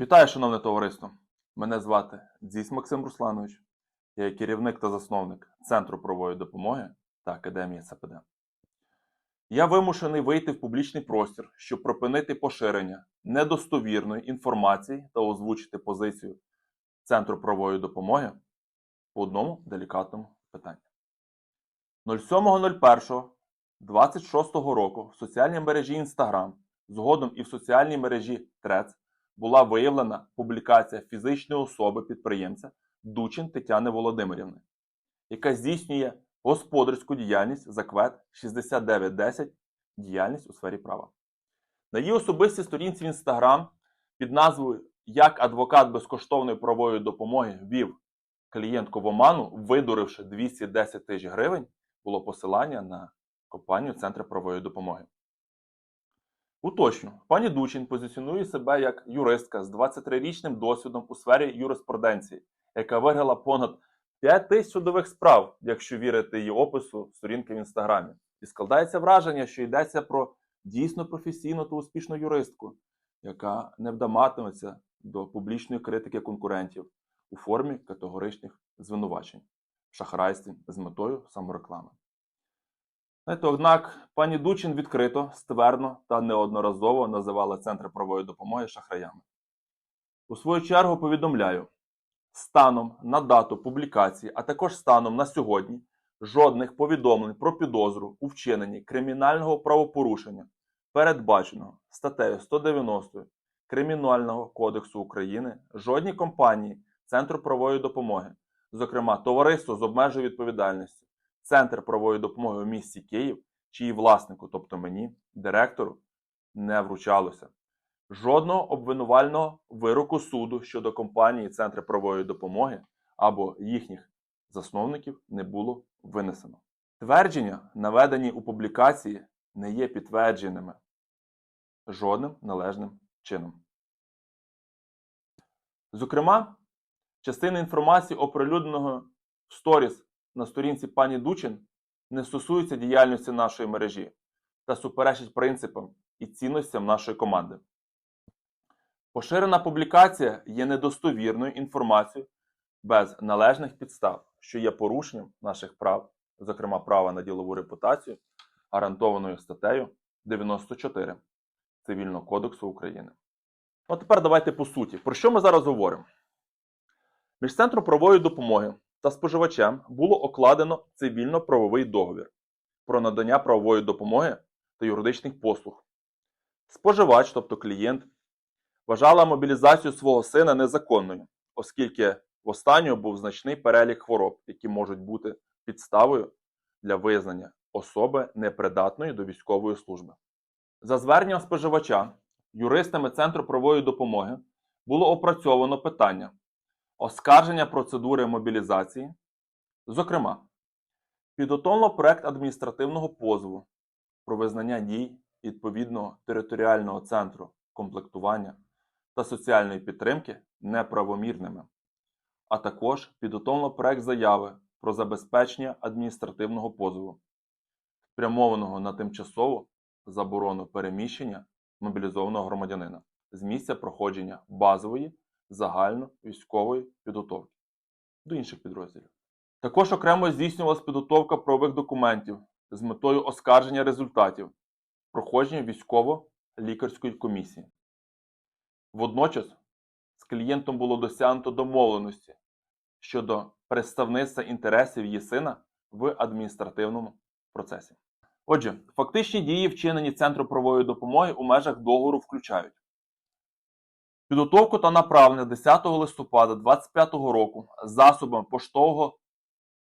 Вітаю, шановне товариство! Мене звати Дзіс Максим Русланович. Я є керівник та засновник Центру правової допомоги та Академії ЦПД. Я вимушений вийти в публічний простір, щоб припинити поширення недостовірної інформації та озвучити позицію Центру правової допомоги по одному делікатному питанню. 07.01.26 року в соціальній мережі Instagram, згодом і в соціальній мережі Threads була виявлена публікація фізичної особи підприємця Дучин Тетяни Володимирівни, яка здійснює господарську діяльність за квет 6910 діяльність у сфері права. На її особистій сторінці в Instagram під назвою Як адвокат безкоштовної правової допомоги ввів клієнтку в оману, видуривши 210 тисяч гривень, було посилання на компанію Центр правової допомоги. Уточню, пані Дучин позиціонує себе як юристка з 23-річним досвідом у сфері юриспруденції, яка виграла понад 5 тисяч судових справ, якщо вірити її опису сторінки в інстаграмі. І складається враження, що йдеться про дійсно професійну та успішну юристку, яка не вдаматиметься до публічної критики конкурентів у формі категоричних звинувачень в шахрайстві з метою самореклами. Однак пані Дучин відкрито, ствердно та неодноразово називала Центр правової допомоги шахраями. У свою чергу повідомляю, станом на дату публікації, а також станом на сьогодні, жодних повідомлень про підозру у вчиненні кримінального правопорушення, передбаченого статтею 190 Кримінального кодексу України, жодній компанії Центру правової допомоги, зокрема Товариство з обмеженою відповідальністю, Центр правової допомоги у місті Київ, чиї власнику, тобто мені, директору, не вручалося. Жодного обвинувального вироку суду щодо компанії Центри правової допомоги або їхніх засновників не було винесено. Твердження, наведені у публікації, не є підтвердженими жодним належним чином. Зокрема, частина інформації оприлюдненого в сторіс на сторінці пані Дучин не стосується діяльності нашої мережі та суперечить принципам і цінностям нашої команди. Поширена публікація є недостовірною інформацією без належних підстав, що є порушенням наших прав, зокрема права на ділову репутацію, гарантованою статтею 94 Цивільного кодексу України. А тепер давайте по суті. Про що ми зараз говоримо? Між Центром правової допомоги та споживачем було окладено цивільно-правовий договір про надання правової допомоги та юридичних послуг. Споживач, тобто клієнт, вважала мобілізацію свого сина незаконною, оскільки в останнього був значний перелік хвороб, які можуть бути підставою для визнання особи непридатної до військової служби. За зверненням споживача, юристами Центру правової допомоги було опрацьовано питання оскарження процедури мобілізації. Зокрема, підготовлено проект адміністративного позову про визнання дій відповідного територіального центру комплектування та соціальної підтримки неправомірними, а також підготовлено проект заяви про забезпечення адміністративного позову, спрямованого на тимчасову заборону переміщення мобілізованого громадянина з місця проходження базової загальновійськової підготовки до інших підрозділів. Також окремо здійснювалася підготовка правових документів з метою оскарження результатів проходження військово-лікарської комісії. Водночас з клієнтом було досягнуто домовленості щодо представництва інтересів її сина в адміністративному процесі. Отже, фактичні дії, вчинені Центру правової допомоги у межах договору включають підготовку та направлення 10 листопада 2025 року засобами поштового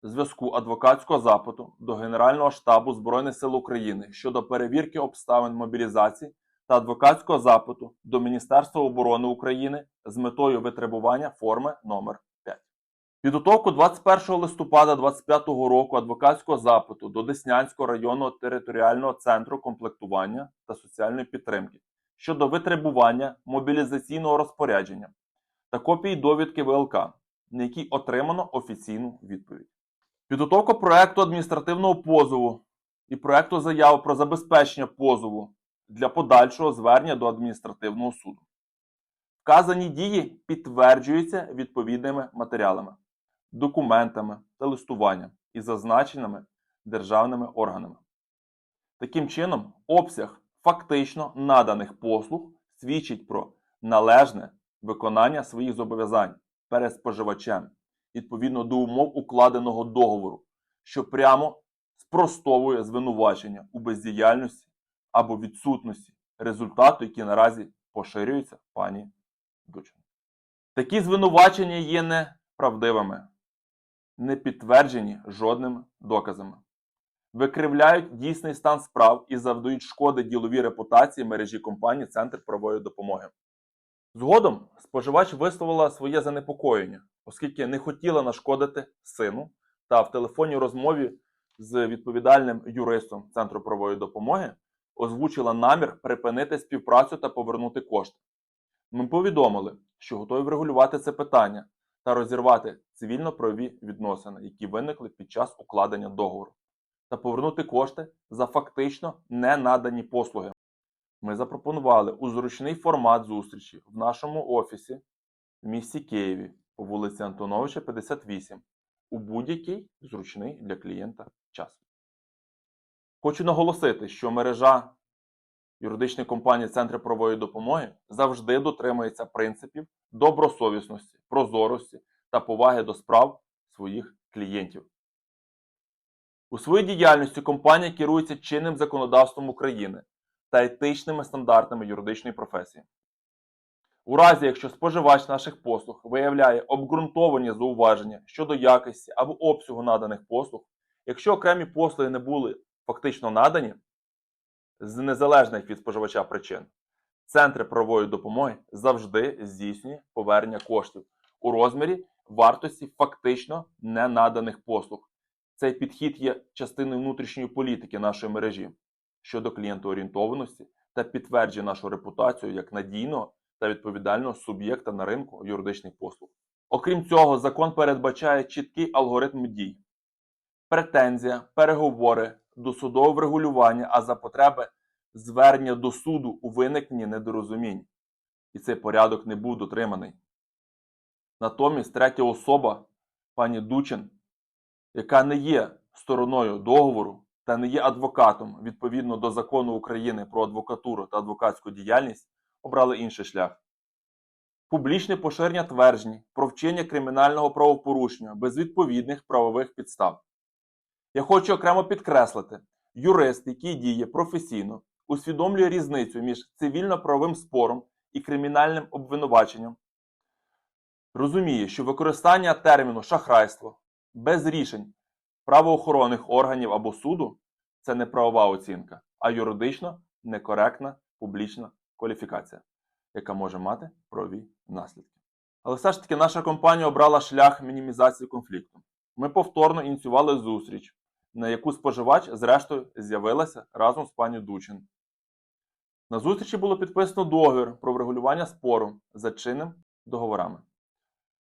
зв'язку адвокатського запиту до Генерального штабу Збройних сил України щодо перевірки обставин мобілізації та адвокатського запиту до Міністерства оборони України з метою витребування форми номер 5 Підготовку 21 листопада 2025 року адвокатського запиту до Деснянського районного територіального центру комплектування та соціальної підтримки щодо витребування мобілізаційного розпорядження та копії довідки ВЛК, на якій отримано офіційну відповідь. Підготовка проекту адміністративного позову і проекту заяви про забезпечення позову для подальшого звернення до адміністративного суду. Вказані дії підтверджуються відповідними матеріалами, документами та листуванням і зазначеними державними органами. Таким чином, обсяг фактично наданих послуг свідчить про належне виконання своїх зобов'язань перед споживачем відповідно до умов укладеного договору, що прямо спростовує звинувачення у бездіяльності або відсутності результату, які наразі поширюються пані Дучин. Такі звинувачення є неправдивими, не підтверджені жодними доказами викривляють дійсний стан справ і завдають шкоди діловій репутації мережі компанії Центр правової допомоги. Згодом споживач висловила своє занепокоєння, оскільки не хотіла нашкодити сину та в телефонній розмові з відповідальним юристом Центру правової допомоги озвучила намір припинити співпрацю та повернути кошти. Ми повідомили, що готові врегулювати це питання та розірвати цивільно-правові відносини, які виникли під час укладення договору та повернути кошти за фактично не надані послуги. Ми запропонували у зручний формат зустрічі в нашому офісі в місті Києві по вулиці Антоновича, 58 у будь-який зручний для клієнта час. Хочу наголосити, що мережа юридичної компанії Центри правової допомоги завжди дотримується принципів добросовісності, прозорості та поваги до справ своїх клієнтів. У своїй діяльності компанія керується чинним законодавством України та етичними стандартами юридичної професії. У разі, якщо споживач наших послуг виявляє обґрунтовані зауваження щодо якості або обсягу наданих послуг, якщо окремі послуги не були фактично надані з незалежних від споживача причин, центри правової допомоги завжди здійснює повернення коштів у розмірі вартості фактично не наданих послуг. Цей підхід є частиною внутрішньої політики нашої мережі щодо клієнтоорієнтованості та підтверджує нашу репутацію як надійного та відповідального суб'єкта на ринку юридичних послуг. Окрім цього, закон передбачає чіткий алгоритм дій, претензія, переговори, досудове врегулювання, а за потреби звернення до суду у виникненні недорозумінь. І цей порядок не був дотриманий. Натомість третя особа, пані Дучин, яка не є стороною договору та не є адвокатом відповідно до закону України про адвокатуру та адвокатську діяльність, обрали інший шлях. Публічне поширення тверджень про вчинення кримінального правопорушення без відповідних правових підстав. Я хочу окремо підкреслити, юрист, який діє професійно, усвідомлює різницю між цивільно-правовим спором і кримінальним обвинуваченням, розуміє, що використання терміну шахрайство без рішень правоохоронних органів або суду це не правова оцінка, а юридично некоректна публічна кваліфікація, яка може мати правові наслідки. Але все ж таки наша компанія обрала шлях мінімізації конфлікту. Ми повторно ініціювали зустріч, на яку споживач, зрештою, з'явилася разом з пані Дучин. На зустрічі було підписано договір про врегулювання спору за чинним договорами.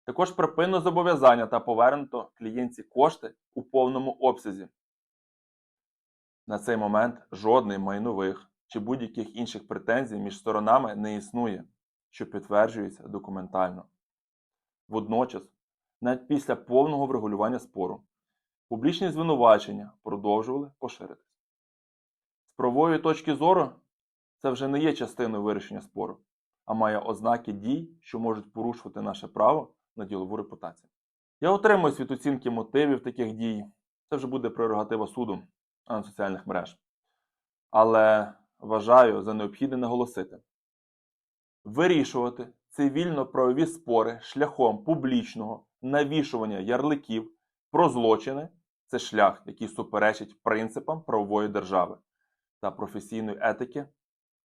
Також припинено зобов'язання та повернуто клієнтці кошти у повному обсязі. На цей момент жодних майнових чи будь-яких інших претензій між сторонами не існує, що підтверджується документально. Водночас, навіть після повного врегулювання спору, публічні звинувачення продовжували поширитися. З правової точки зору, це вже не є частиною вирішення спору, а має ознаки дій, що можуть порушувати наше право на ділову репутацію. Я отримуюсь від оцінки мотивів таких дій. Це вже буде прерогатива суду, а не соціальних мереж. Але вважаю за необхідне наголосити: вирішувати цивільно-правові спори шляхом публічного навішування ярликів про злочини це шлях, який суперечить принципам правової держави та професійної етики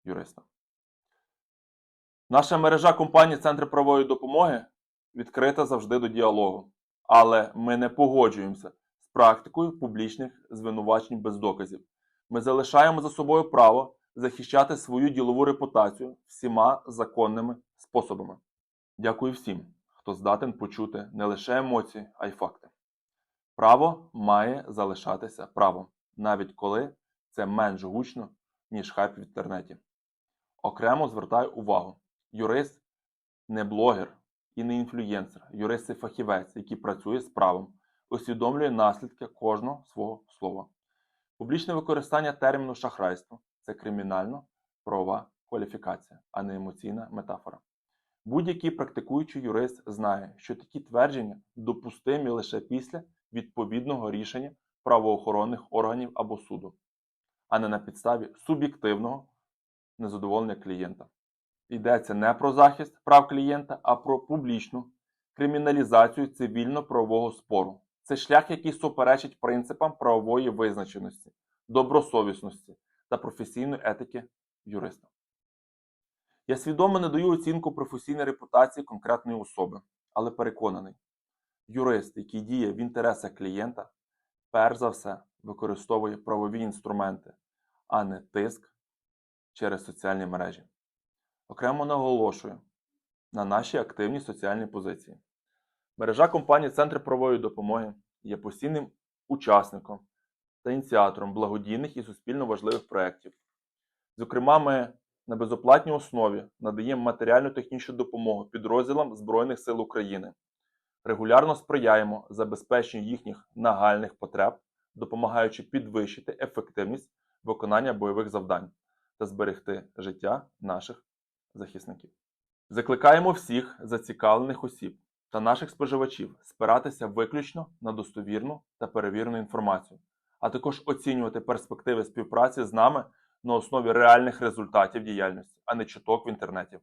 юриста. Наша мережа компаній Центри правової допомоги відкрита завжди до діалогу, але ми не погоджуємося з практикою публічних звинувачень без доказів. Ми залишаємо за собою право захищати свою ділову репутацію всіма законними способами. Дякую всім, хто здатен почути не лише емоції, а й факти. Право має залишатися правом, навіть коли це менш гучно, ніж хайп в інтернеті. Окремо звертаю увагу: юрист не блогер і не інфлюєнсер, юрист і фахівець, який працює з правом, усвідомлює наслідки кожного свого слова. Публічне використання терміну шахрайство це кримінально-правова кваліфікація, а не емоційна метафора. Будь-який практикуючий юрист знає, що такі твердження допустимі лише після відповідного рішення правоохоронних органів або суду, а не на підставі суб'єктивного незадоволення клієнта. Йдеться не про захист прав клієнта, а про публічну криміналізацію цивільно-правового спору. Це шлях, який суперечить принципам правової визначеності, добросовісності та професійної етики юриста. Я свідомо не даю оцінку професійній репутації конкретної особи, але переконаний, юрист, який діє в інтересах клієнта, перш за все використовує правові інструменти, а не тиск через соціальні мережі. Окремо наголошую на нашій активній соціальній позиції. Мережа компанії Центри правової допомоги є постійним учасником та ініціатором благодійних і суспільно важливих проєктів. Зокрема, ми на безоплатній основі надаємо матеріально-технічну допомогу підрозділам Збройних сил України, регулярно сприяємо забезпеченню їхніх нагальних потреб, допомагаючи підвищити ефективність виконання бойових завдань та зберегти життя наших захисників. Закликаємо всіх зацікавлених осіб та наших споживачів спиратися виключно на достовірну та перевірену інформацію, а також оцінювати перспективи співпраці з нами на основі реальних результатів діяльності, а не чуток в інтернеті.